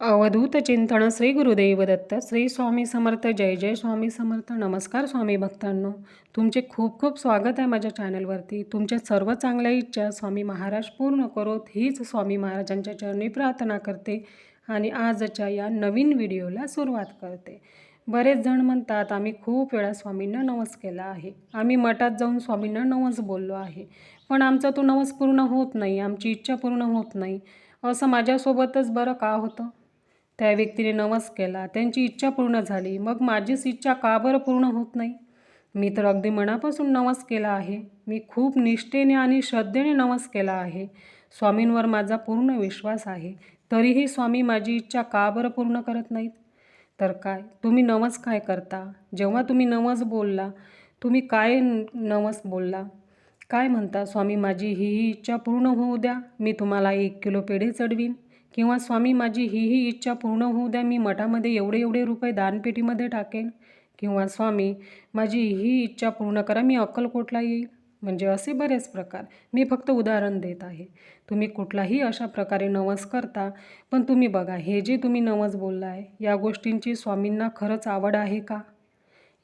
अवधूत चिंतन श्री गुरुदेव दत्त श्री स्वामी समर्थ जय जय स्वामी समर्थ नमस्कार स्वामी भक्तांनो. तुमचे खूप खूप स्वागत आहे माझ्या चॅनलवरती. तुमच्या सर्व चांगल्या इच्छा स्वामी महाराज पूर्ण करोत हीच स्वामी महाराजांच्या चरणी प्रार्थना करते आणि आजच्या या नवीन व्हिडिओला सुरुवात करते. बरेच जण म्हणतात आम्ही खूप वेळा स्वामींना नवस केला आहे. आम्ही मठात जाऊन स्वामींना नवस बोललो आहे. पण आमचा तो नवस पूर्ण होत नाही. आमची इच्छा पूर्ण होत नाही. असं माझ्यासोबतच बरं का होतं? त्या व्यक्तीने नवस केला. त्यांची इच्छा पूर्ण झाली. मग माझीच इच्छा का बरं पूर्ण होत नाही? मी तर अगदी मनापासून नवस केला आहे. मी खूप निष्ठेने आणि श्रद्धेने नवस केला आहे. स्वामींवर माझा पूर्ण विश्वास आहे. तरीही स्वामी माझी इच्छा का बरं पूर्ण करत नाहीत? तर काय? तुम्ही नवस काय करता? जेव्हा तुम्ही नवस बोलला तुम्ही काय नवस बोलला? काय म्हणता? स्वामी माझी ही ही इच्छा पूर्ण होऊ द्या. मी तुम्हाला एक किलो पेढे चढवीन. किंवा स्वामी माझी ही ही इच्छा पूर्ण होऊ द्या मी मठामध्ये एवढे एवढे रुपये दानपेटीमध्ये टाकेन. किंवा स्वामी माझी ही इच्छा पूर्ण करा मी अक्कलकोटला येईल. म्हणजे असे बरेच प्रकार. मी फक्त उदाहरण देत आहे. तुम्ही कुठलाही अशा प्रकारे नवस करता पण तुम्ही बघा हे जे तुम्ही नवस बोलला आहे या गोष्टींची स्वामींना खरंच आवड आहे का?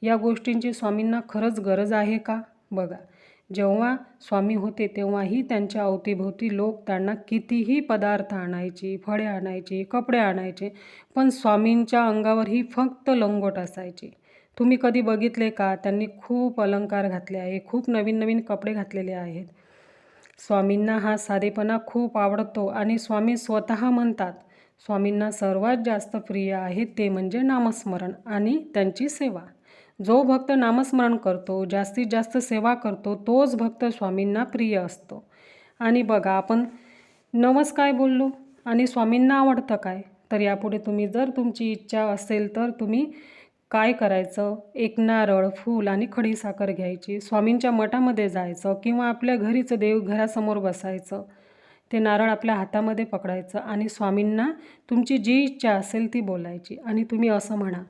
या गोष्टींची स्वामींना खरंच गरज आहे का? बघा जेव्हा स्वामी होते तेव्हाही त्यांच्या अवतीभोवती लोक त्यांना कितीही पदार्थ आणायची फळे आणायची कपडे आणायचे पण स्वामींच्या अंगावरही फक्त लंगोट असायची. तुम्ही कधी बघितले का? त्यांनी खूप अलंकार घातले आहे खूप नवीन नवीन कपडे घातलेले आहेत. स्वामींना हा साधेपणा खूप आवडतो आणि स्वामी स्वतः म्हणतात स्वामींना सर्वात जास्त प्रिय आहे ते म्हणजे नामस्मरण आणि त्यांची सेवा. जो भक्त नामस्मरण करतो जास्तीत जास्त सेवा करतो तोच भक्त स्वामींना प्रिय असतो. आणि बघा आपण नवस काय बोललो? आणि स्वामींना आवडतं काय? तर यापुढे तुम्ही जर तुमची इच्छा असेल तर तुम्ही काय करायचं? एक नारळ फूल आणि खडीसाखर घ्यायची स्वामींच्या मठामध्ये जायचं किंवा आपल्या घरीचं देव घरासमोर बसायचं. ते नारळ आपल्या हातामध्ये पकडायचं आणि स्वामींना तुमची जी इच्छा असेल ती बोलायची. आणि तुम्ही असं म्हणा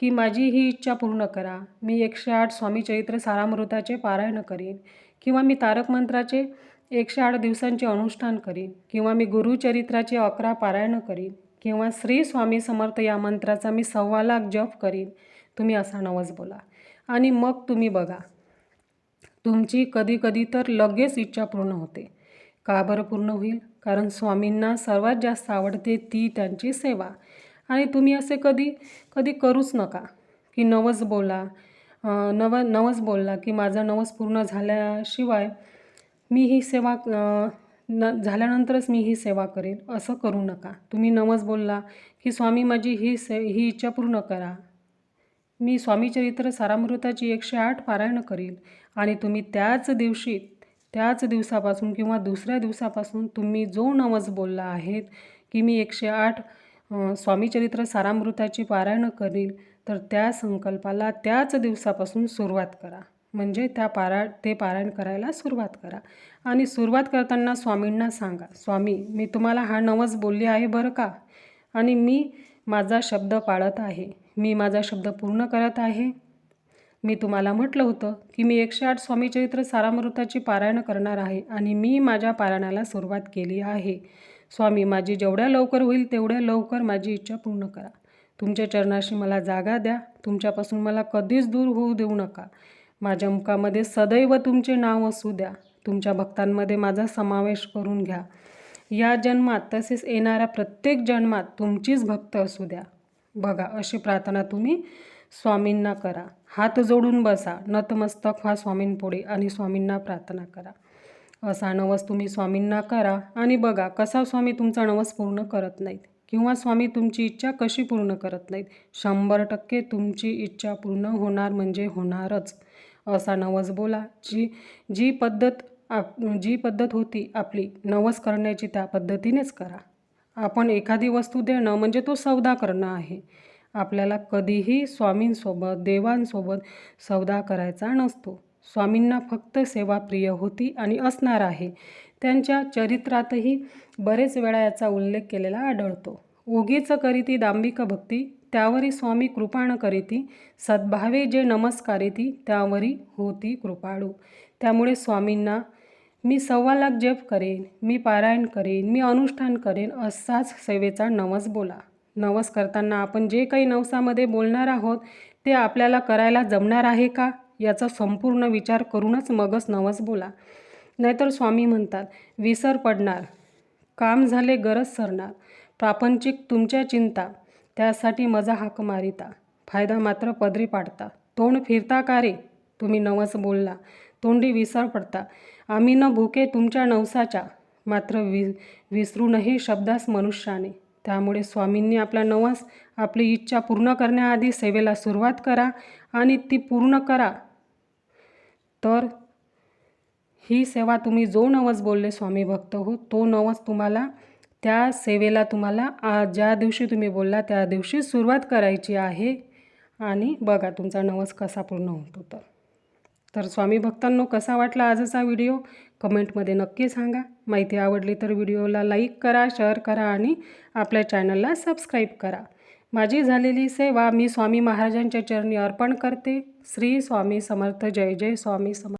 की माझी ही इच्छा पूर्ण करा. मी एकशे आठ स्वामी चरित्र सारामृताचे पारायण करीन किंवा मी तारक मंत्राचे एकशे आठ दिवसांचे अनुष्ठान करीन किंवा मी गुरुचरित्राचे अकरा पारायण करीन किंवा श्री स्वामी समर्थ या मंत्राचा मी सव्वा लाख जप करीन. तुम्ही असा नवस बोला. आणि मग तुम्ही बघा. तुमची कधी कधी तर लगेच इच्छा पूर्ण होते. का बरं पूर्ण होईल? कारण स्वामींना सर्वात जास्त आवडते ती त्यांची सेवा. आणि तुम्ही असे कधी कधी करूच नका. की नवस बोला नव नवस बोलला की माझा नवस पूर्ण झाल्याशिवाय मी ही सेवा न झाल्यानंतरच मी ही सेवा करेन. असं करू नका. तुम्ही नवस बोलला की स्वामी माझी ही से ही इच्छा पूर्ण करा. मी स्वामीचरित्र सारामृताची एकशे आठ पारायण करील आणि तुम्ही त्याच दिवशी त्याच दिवसापासून किंवा दुसऱ्या दिवसापासून तुम्ही जो नवस बोलला आहेत की मी एकशे आठ स्वामीचरित्र सारामृताची पारायणं करील तर त्या संकल्पाला त्याच दिवसापासून सुरुवात करा. म्हणजे त्या पारा ते पारायण करायला सुरुवात करा. आणि सुरुवात करताना स्वामींना सांगा स्वामी मी तुम्हाला हा नवस बोलली आहे बरं का? आणि मी माझा शब्द पाळत आहे. मी माझा शब्द पूर्ण करत आहे. मी तुम्हाला म्हटलं होतं की मी एकशे आठ स्वामीचरित्र सारामृताची पारायण करणार आहे आणि मी माझ्या पारायणाला सुरुवात केली आहे. स्वामी माझी जेवढ्या लवकर होईल तेवढ्या लवकर माझी इच्छा पूर्ण करा. तुमच्या चरणाशी मला जागा द्या. तुमच्यापासून मला कधीच दूर होऊ देऊ नका. माझ्या मुखामध्ये सदैव तुमचे नाव असू द्या. तुमच्या भक्तांमध्ये माझा समावेश करून घ्या. या जन्मात तसेच येणाऱ्या प्रत्येक जन्मात तुमचीच भक्त असू द्या. बघा अशी प्रार्थना तुम्ही स्वामींना करा. हात जोडून बसा. नतमस्तक व्हा स्वामींपुढे आणि स्वामींना प्रार्थना करा. असा नवस तुम्ही स्वामींना करा आणि बघा कसा स्वामी तुमचा नवस पूर्ण करत नाहीत किंवा स्वामी तुमची इच्छा कशी पूर्ण करत नाहीत. शंभर टक्के तुमची इच्छा पूर्ण होणार म्हणजे होणारच. असा नवस बोला. जी जी पद्धत आप जी पद्धत होती आपली नवस करण्याची त्या पद्धतीनेच करा. आपण एखादी वस्तू देणं म्हणजे तो सौदा करणं आहे. आपल्याला कधीही स्वामींसोबत देवांसोबत सौदा करायचा नसतो. स्वामींना फक्त सेवा प्रिय होती आणि असणार आहे. त्यांच्या चरित्रातही बरेच वेळा याचा उल्लेख केलेला आढळतो. उगीच करीती दांबिक भक्ती त्यावरी स्वामी कृपाण करीती सद्भावे जे नमस्कारिती त्यावरी होती कृपाळू. त्यामुळे स्वामींना मी सव्वा लाख जप करेन मी पारायण करेन मी अनुष्ठान करेन असाच सेवेचा नवस बोला. नवस करताना आपण जे काही नवसामध्ये बोलणार आहोत ते आपल्याला करायला जमणार आहे का? याचा संपूर्ण विचार करूनच मगच नवस बोला. नाहीतर स्वामी म्हणतात विसर पडणार. काम झाले गरज सरणार. प्रापंचिक तुमच्या चिंता. त्यासाठी मजा हाक मारिता. फायदा मात्र पदरी पाडता. तोंड फिरता का रे? तुम्ही नवस बोलला. तोंडी विसर पडता. आम्ही न भुके तुमच्या नवसाच्या. मात्र वि विसरू शब्दास मनुष्याने. त्यामुळे स्वामींनी आपला नवस आपली इच्छा पूर्ण करण्याआधी सेवेला सुरुवात करा आणि ती पूर्ण करा. तर ही सेवा तुम्ही जो नवस बोलले स्वामी भक्त हो तो नवस तुम्हाला त्या सेवेला तुम्हाला आ ज्या दिवशी तुम्ही बोलला त्या दिवशी सुरुवात करायची आहे. आणि बघा तुमचा नवस कसा पूर्ण होतो तर. तर स्वामी भक्तांनो कसा वाटला आजचा व्हिडिओ? कमेंटमध्ये नक्की सांगा. माहिती आवडली तर व्हिडिओला लाईक करा शेअर करा आणि आपल्या चॅनलला सबस्क्राईब करा. माझी झालेली सेवा मी स्वामी महाराजांच्या चरणी अर्पण करते. श्री स्वामी समर्थ जय जय स्वामी समर्थ.